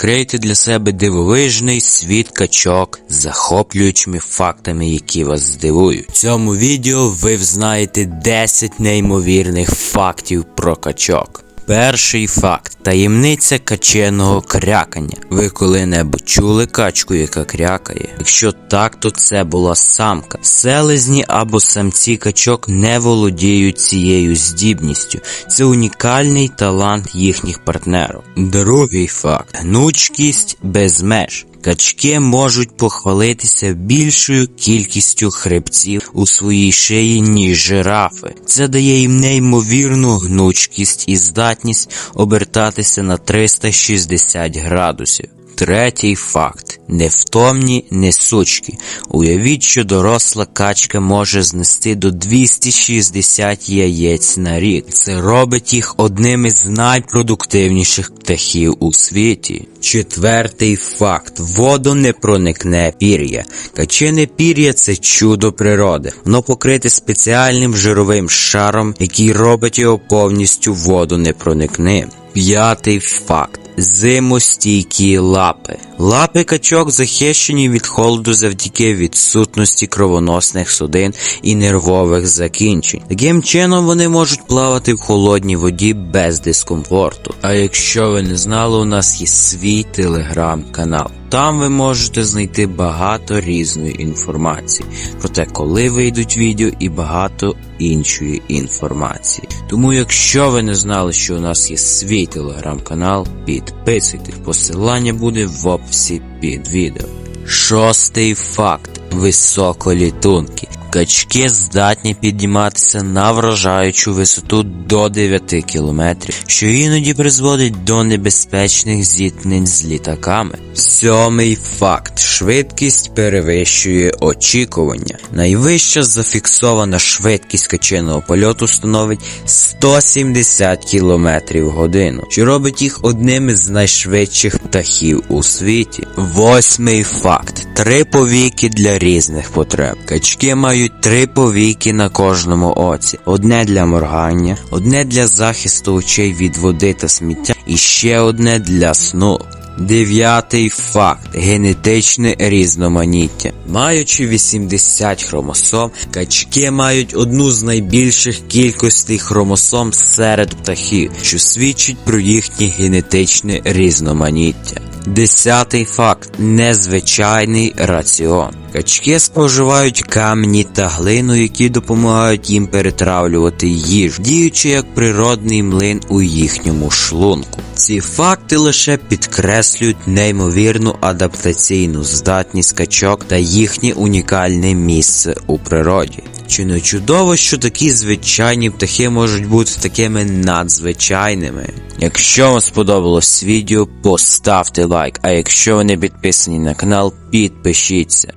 Відкрийте для себе дивовижний світ качок з захоплюючими фактами, які вас здивують. В цьому відео ви взнаєте 10 неймовірних фактів про качок. Перший факт таємниця каченого крякання. Ви коли-небудь чули качку, яка крякає? Якщо так, то це була самка. Селезні або самці качок не володіють цією здібністю. Це унікальний талант їхніх партнерів. Другий факт гнучкість без меж. Качки можуть похвалитися більшою кількістю хребців у своїй шиї, ніж жирафи. Це дає їм неймовірну гнучкість і здатність обертатися на 360 градусів. Третій факт невтомні несучки. Уявіть, що доросла качка може знести до 260 яєць на рік. Це робить їх одним із найпродуктивніших птахів у світі. Четвертий факт: воду не проникне пір'я. Качине пір'я це чудо природи. Воно покрите спеціальним жировим шаром, який робить його повністю воду непроникним. П'ятий факт. Зимостійкі лапи. Лапи качок захищені від холоду завдяки відсутності кровоносних судин і нервових закінчень. Таким чином вони можуть плавати в холодній воді без дискомфорту. А якщо ви не знали, у нас є свій телеграм-канал. Там ви можете знайти багато різної інформації про те, коли вийдуть відео і багато іншої інформації. Тому, якщо ви не знали, що у нас є свій телеграм-канал, підписуйтесь. Посилання буде в описі під відео. Шостий факт: високолітунки. Качки здатні підніматися на вражаючу висоту до 9 кілометрів, що іноді призводить до небезпечних зіткнень з літаками. Сьомий факт: швидкість перевищує очікування. Найвища зафіксована швидкість качиного польоту становить 170 км в годину, що робить їх одним із найшвидших птахів у світі. Восьмий факт: три повіки для різних потреб. Качки мають три повіки на кожному оці: одне для моргання, одне для захисту очей від води та сміття, і ще одне для сну. Дев'ятий факт генетичне різноманіття. Маючи 80 хромосом, качки мають одну з найбільших кількостей хромосом серед птахів, що свідчить про їхнє генетичне різноманіття. Десятий факт незвичайний раціон. Качки споживають камні та глину, які допомагають їм перетравлювати їжу, діючи як природний млин у їхньому шлунку. Ці факти лише підкреслюють неймовірну адаптаційну здатність качок та їхнє унікальне місце у природі. Чи не чудово, що такі звичайні птахи можуть бути такими надзвичайними? Якщо вам сподобалось відео, поставте лайк, а якщо ви не підписані на канал, підпишіться.